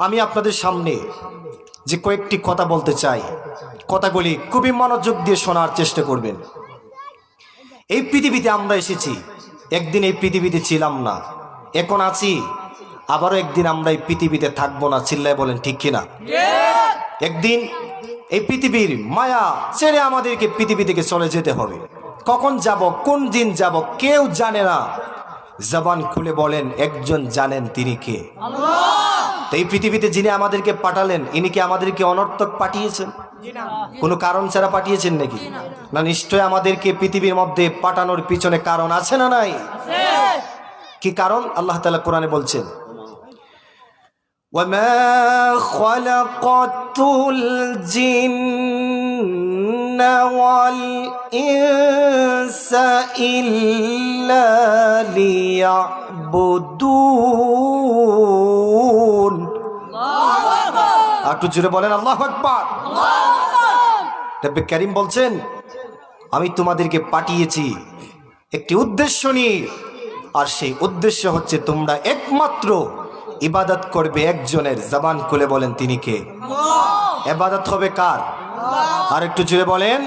আমি আপনাদের সামনে যে কয়েকটি কথা বলতে চাই, কথাগুলি খুবই মনোযোগ দিয়ে শোনার চেষ্টা করবেন। এই পৃথিবীতে আমরা এসেছি, একদিন এই পৃথিবীতে ছিলাম না। এখন আছি, আবারও একদিন আমরা এই পৃথিবীতে থাকব না, চিল্লায় বলেন, ঠিক কিনা? একদিন এই পৃথিবীর মায়া ছেড়ে আমাদেরকে পৃথিবী থেকে চলে যেতে হবে। কখন যাব, কোন দিন যাব, কেউ জানে না। জবান খুলে বলেন একজন জানেন তিনি কে তো এই পৃথিবীতে যিনি আমাদেরকে পাঠালেন ইনি কি আমাদেরকে অনর্থক পাঠিয়েছেন কোনো কারণ ছাড়া পাঠিয়েছেন নাকি না নিশ্চয় আমাদেরকে পৃথিবীর মধ্যে পাঠানোর পিছনে কারণ আছে না নাই কি কারণ আল্লাহ তালা কোরআনে বলছেন وما خلقت الجن والإنس إلا ليعبدون একটু জুড়ে বলেন আল্লাহ আকবার রব্বে করিম বলছেন আমি তোমাদেরকে পাঠিয়েছি একটি উদ্দেশ্য নিয়ে আর সেই উদ্দেশ্য হচ্ছে তোমরা একমাত্র ইবাদত করবে একজনের জবান খুলে বলেন তিনি কে এবাদত হবে কার আর একটু জুড়ে বলেন